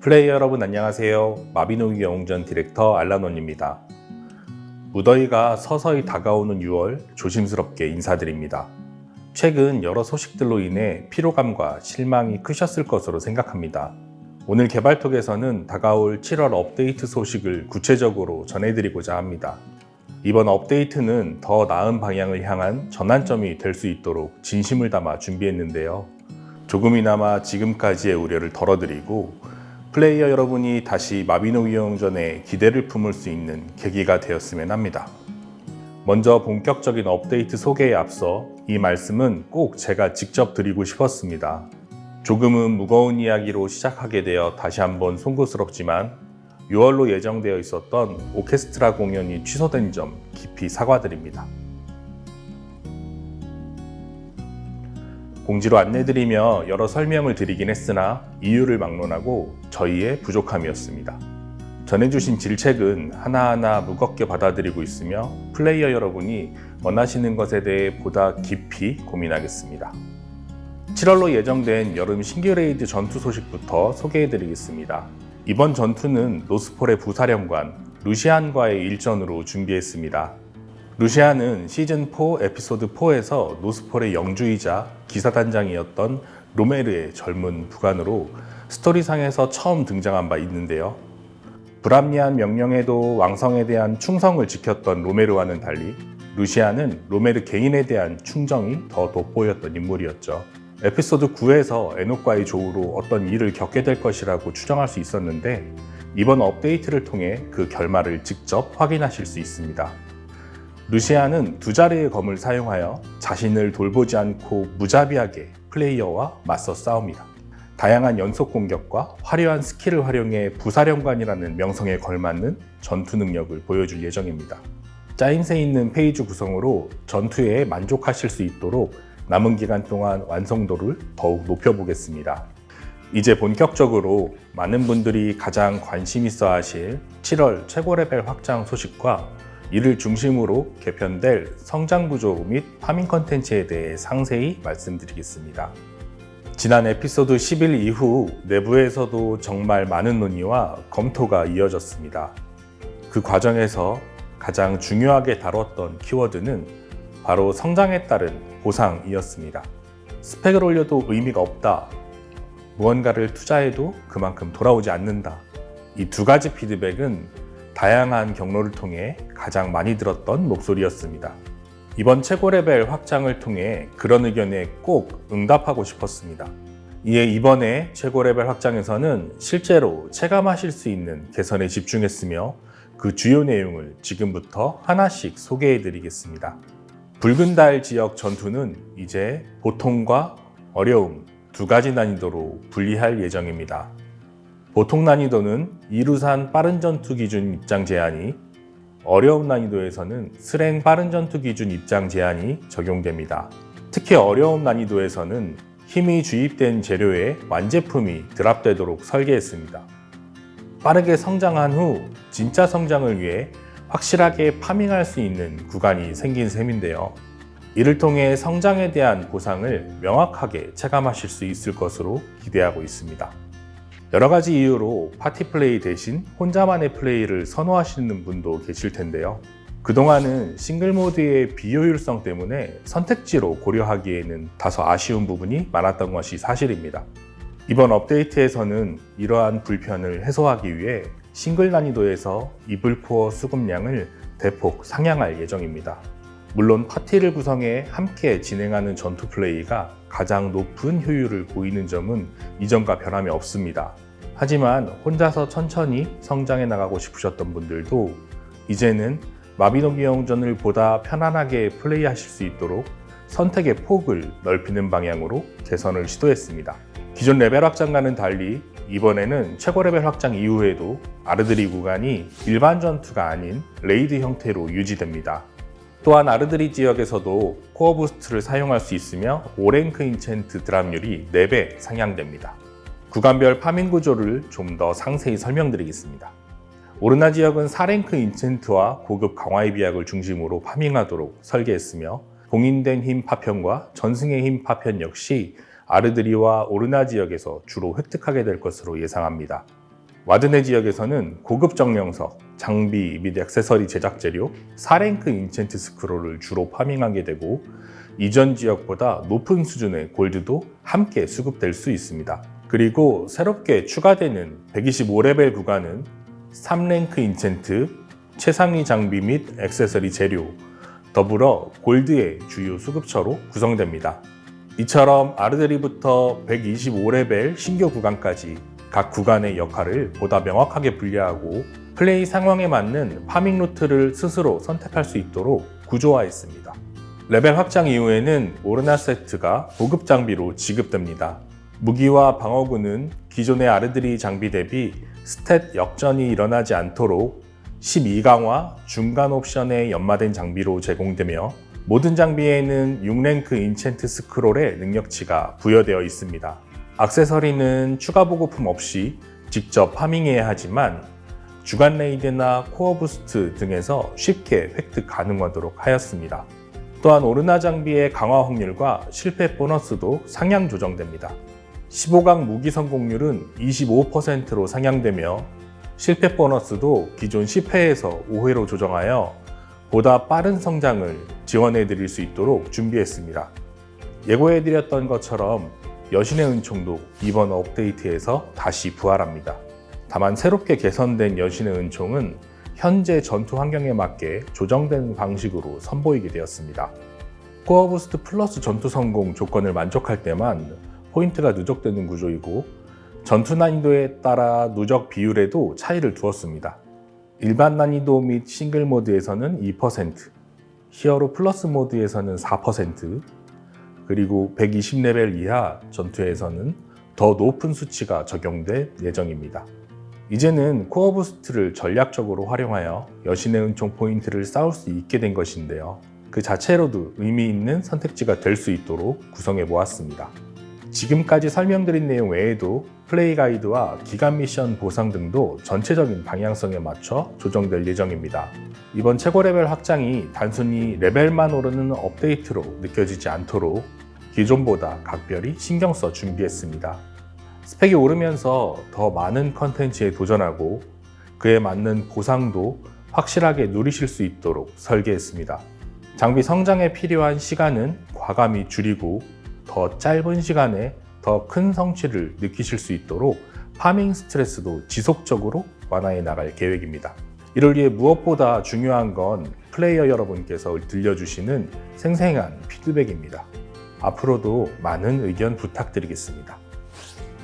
플레이어 여러분 안녕하세요. 마비노기 영웅전 디렉터 알라논입니다. 무더위가 서서히 다가오는 6월 조심스럽게 인사드립니다. 최근 여러 소식들로 인해 피로감과 실망이 크셨을 것으로 생각합니다. 오늘 개발톡에서는 다가올 7월 업데이트 소식을 구체적으로 전해드리고자 합니다. 이번 업데이트는 더 나은 방향을 향한 전환점이 될 수 있도록 진심을 담아 준비했는데요. 조금이나마 지금까지의 우려를 덜어드리고 플레이어 여러분이 다시 마비노기 영웅전에 기대를 품을 수 있는 계기가 되었으면 합니다. 먼저 본격적인 업데이트 소개에 앞서 이 말씀은 꼭 제가 직접 드리고 싶었습니다. 조금은 무거운 이야기로 시작하게 되어 다시 한번 송구스럽지만 6월로 예정되어 있었던 오케스트라 공연이 취소된 점 깊이 사과드립니다. 공지로 안내드리며 여러 설명을 드리긴 했으나 이유를 막론하고 저희의 부족함이었습니다. 전해주신 질책은 하나하나 무겁게 받아들이고 있으며 플레이어 여러분이 원하시는 것에 대해 보다 깊이 고민하겠습니다. 7월로 예정된 여름 신규레이드 전투 소식부터 소개해드리겠습니다. 이번 전투는 노스폴의 부사령관 루시안과의 일전으로 준비했습니다. 루시안은 시즌 4 에피소드 4에서 노스폴의 영주이자 기사단장이었던 로메르의 젊은 부관으로 스토리상에서 처음 등장한 바 있는데요. 불합리한 명령에도 왕성에 대한 충성을 지켰던 로메르와는 달리 루시안은 로메르 개인에 대한 충정이 더 돋보였던 인물이었죠. 에피소드 9에서 에녹과의 조우로 어떤 일을 겪게 될 것이라고 추정할 수 있었는데 이번 업데이트를 통해 그 결말을 직접 확인하실 수 있습니다. 루시아는 두 자리의 검을 사용하여 자신을 돌보지 않고 무자비하게 플레이어와 맞서 싸웁니다. 다양한 연속 공격과 화려한 스킬을 활용해 부사령관이라는 명성에 걸맞는 전투 능력을 보여줄 예정입니다. 짜임새 있는 페이지 구성으로 전투에 만족하실 수 있도록 남은 기간 동안 완성도를 더욱 높여보겠습니다. 이제 본격적으로 많은 분들이 가장 관심 있어 하실 7월 최고 레벨 확장 소식과 이를 중심으로 개편될 성장 구조 및 파밍 컨텐츠에 대해 상세히 말씀드리겠습니다. 지난 에피소드 10일 이후 내부에서도 정말 많은 논의와 검토가 이어졌습니다. 그 과정에서 가장 중요하게 다뤘던 키워드는 바로 성장에 따른 보상이었습니다. 스펙을 올려도 의미가 없다. 무언가를 투자해도 그만큼 돌아오지 않는다. 이 두 가지 피드백은 다양한 경로를 통해 가장 많이 들었던 목소리였습니다. 이번 최고 레벨 확장을 통해 그런 의견에 꼭 응답하고 싶었습니다. 이에 이번에 최고 레벨 확장에서는 실제로 체감하실 수 있는 개선에 집중했으며 그 주요 내용을 지금부터 하나씩 소개해 드리겠습니다. 붉은 달 지역 전투는 이제 보통과 어려움 두 가지 난이도로 분리할 예정입니다. 보통 난이도는 이루산 빠른 전투 기준 입장 제한이, 어려운 난이도에서는 스랭 빠른 전투 기준 입장 제한이 적용됩니다. 특히 어려운 난이도에서는 힘이 주입된 재료에 완제품이 드랍되도록 설계했습니다. 빠르게 성장한 후 진짜 성장을 위해 확실하게 파밍할 수 있는 구간이 생긴 셈인데요. 이를 통해 성장에 대한 보상을 명확하게 체감하실 수 있을 것으로 기대하고 있습니다. 여러 가지 이유로 파티 플레이 대신 혼자만의 플레이를 선호하시는 분도 계실 텐데요. 그동안은 싱글 모드의 비효율성 때문에 선택지로 고려하기에는 다소 아쉬운 부분이 많았던 것이 사실입니다. 이번 업데이트에서는 이러한 불편을 해소하기 위해 싱글 난이도에서 이블코어 수급량을 대폭 상향할 예정입니다. 물론 파티를 구성해 함께 진행하는 전투 플레이가 가장 높은 효율을 보이는 점은 이전과 변함이 없습니다. 하지만 혼자서 천천히 성장해 나가고 싶으셨던 분들도 이제는 마비노기 영웅전을 보다 편안하게 플레이하실 수 있도록 선택의 폭을 넓히는 방향으로 개선을 시도했습니다. 기존 레벨 확장과는 달리 이번에는 최고 레벨 확장 이후에도 아르드리 구간이 일반 전투가 아닌 레이드 형태로 유지됩니다. 또한 아르드리 지역에서도 코어 부스트를 사용할 수 있으며 5랭크 인챈트 드랍률이 4배 상향됩니다. 구간별 파밍 구조를 좀 더 상세히 설명드리겠습니다. 오르나 지역은 4랭크 인챈트와 고급 강화의 비약을 중심으로 파밍하도록 설계했으며 봉인된 힘 파편과 전승의 힘 파편 역시 아르드리와 오르나 지역에서 주로 획득하게 될 것으로 예상합니다. 와드네 지역에서는 고급 정령석, 장비 및 액세서리 제작 재료, 4랭크 인챈트 스크롤을 주로 파밍하게 되고 이전 지역보다 높은 수준의 골드도 함께 수급될 수 있습니다. 그리고 새롭게 추가되는 125레벨 구간은 3랭크 인챈트, 최상위 장비 및 액세서리 재료, 더불어 골드의 주요 수급처로 구성됩니다. 이처럼 아르데리부터 125레벨 신규 구간까지 각 구간의 역할을 보다 명확하게 분리하고 플레이 상황에 맞는 파밍 루트를 스스로 선택할 수 있도록 구조화했습니다. 레벨 확장 이후에는 오르나 세트가 보급 장비로 지급됩니다. 무기와 방어구는 기존의 아르드리 장비 대비 스탯 역전이 일어나지 않도록 12강화 중간 옵션에 연마된 장비로 제공되며 모든 장비에는 6랭크 인챈트 스크롤의 능력치가 부여되어 있습니다. 액세서리는 추가 보급품 없이 직접 파밍해야 하지만 주간 레이드나 코어 부스트 등에서 쉽게 획득 가능하도록 하였습니다. 또한 오르나 장비의 강화 확률과 실패 보너스도 상향 조정됩니다. 15강 무기 성공률은 25%로 상향되며 실패 보너스도 기존 10회에서 5회로 조정하여 보다 빠른 성장을 지원해 드릴 수 있도록 준비했습니다. 예고해 드렸던 것처럼 여신의 은총도 이번 업데이트에서 다시 부활합니다. 다만 새롭게 개선된 여신의 은총은 현재 전투 환경에 맞게 조정된 방식으로 선보이게 되었습니다. 코어 부스트 플러스 전투 성공 조건을 만족할 때만 포인트가 누적되는 구조이고 전투 난이도에 따라 누적 비율에도 차이를 두었습니다. 일반 난이도 및 싱글 모드에서는 2%, 히어로 플러스 모드에서는 4%, 그리고 120레벨 이하 전투에서는 더 높은 수치가 적용될 예정입니다. 이제는 코어 부스트를 전략적으로 활용하여 여신의 은총 포인트를 쌓을 수 있게 된 것인데요. 그 자체로도 의미 있는 선택지가 될 수 있도록 구성해 보았습니다. 지금까지 설명드린 내용 외에도 플레이 가이드와 기간 미션 보상 등도 전체적인 방향성에 맞춰 조정될 예정입니다. 이번 최고 레벨 확장이 단순히 레벨만 오르는 업데이트로 느껴지지 않도록 기존보다 각별히 신경 써 준비했습니다. 스펙이 오르면서 더 많은 컨텐츠에 도전하고 그에 맞는 보상도 확실하게 누리실 수 있도록 설계했습니다. 장비 성장에 필요한 시간은 과감히 줄이고 더 짧은 시간에 더 큰 성취를 느끼실 수 있도록 파밍 스트레스도 지속적으로 완화해 나갈 계획입니다. 이를 위해 무엇보다 중요한 건 플레이어 여러분께서 들려주시는 생생한 피드백입니다. 앞으로도 많은 의견 부탁드리겠습니다.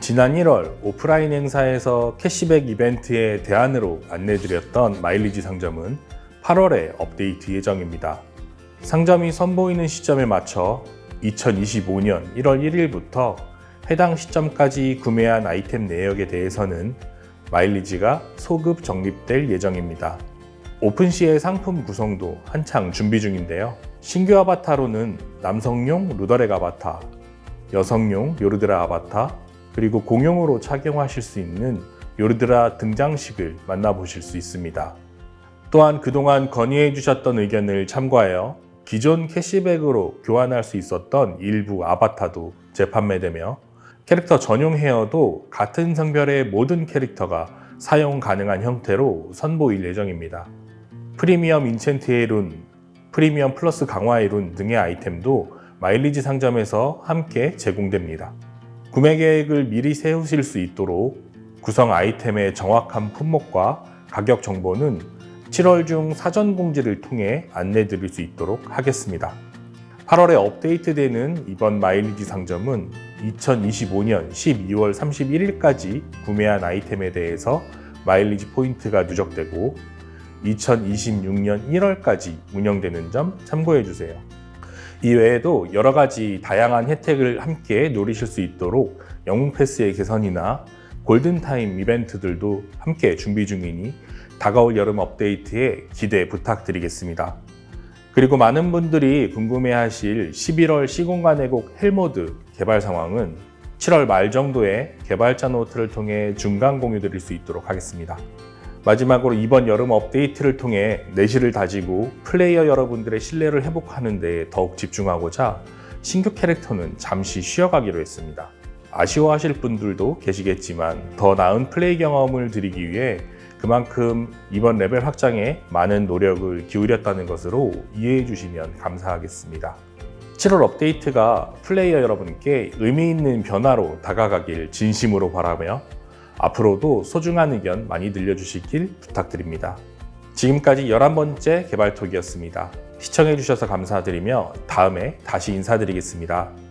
지난 1월 오프라인 행사에서 캐시백 이벤트의 대안으로 안내드렸던 마일리지 상점은 8월에 업데이트 예정입니다. 상점이 선보이는 시점에 맞춰 2025년 1월 1일부터 해당 시점까지 구매한 아이템 내역에 대해서는 마일리지가 소급 적립될 예정입니다. 오픈시의 상품 구성도 한창 준비 중인데요. 신규 아바타로는 남성용 루더렉 아바타, 여성용 요르드라 아바타, 그리고 공용으로 착용하실 수 있는 요르드라 등장식을 만나보실 수 있습니다. 또한 그동안 건의해 주셨던 의견을 참고하여 기존 캐시백으로 교환할 수 있었던 일부 아바타도 재판매되며 캐릭터 전용 헤어도 같은 성별의 모든 캐릭터가 사용 가능한 형태로 선보일 예정입니다. 프리미엄 인챈트의 룬, 프리미엄 플러스 강화의 룬 등의 아이템도 마일리지 상점에서 함께 제공됩니다. 구매 계획을 미리 세우실 수 있도록 구성 아이템의 정확한 품목과 가격 정보는 7월 중 사전 공지를 통해 안내 드릴 수 있도록 하겠습니다. 8월에 업데이트되는 이번 마일리지 상점은 2025년 12월 31일까지 구매한 아이템에 대해서 마일리지 포인트가 누적되고 2026년 1월까지 운영되는 점 참고해 주세요. 이외에도 여러 가지 다양한 혜택을 함께 누리실 수 있도록 영웅 패스의 개선이나 골든타임 이벤트들도 함께 준비 중이니 다가올 여름 업데이트에 기대 부탁드리겠습니다. 그리고 많은 분들이 궁금해하실 11월 시공간의 곡 헬모드 개발 상황은 7월 말 정도에 개발자 노트를 통해 중간 공유 드릴 수 있도록 하겠습니다. 마지막으로 이번 여름 업데이트를 통해 내실을 다지고 플레이어 여러분들의 신뢰를 회복하는 데 더욱 집중하고자 신규 캐릭터는 잠시 쉬어가기로 했습니다. 아쉬워하실 분들도 계시겠지만 더 나은 플레이 경험을 드리기 위해 그만큼 이번 레벨 확장에 많은 노력을 기울였다는 것으로 이해해 주시면 감사하겠습니다. 7월 업데이트가 플레이어 여러분께 의미 있는 변화로 다가가길 진심으로 바라며 앞으로도 소중한 의견 많이 들려주시길 부탁드립니다. 지금까지 11번째 개발톡이었습니다. 시청해주셔서 감사드리며 다음에 다시 인사드리겠습니다.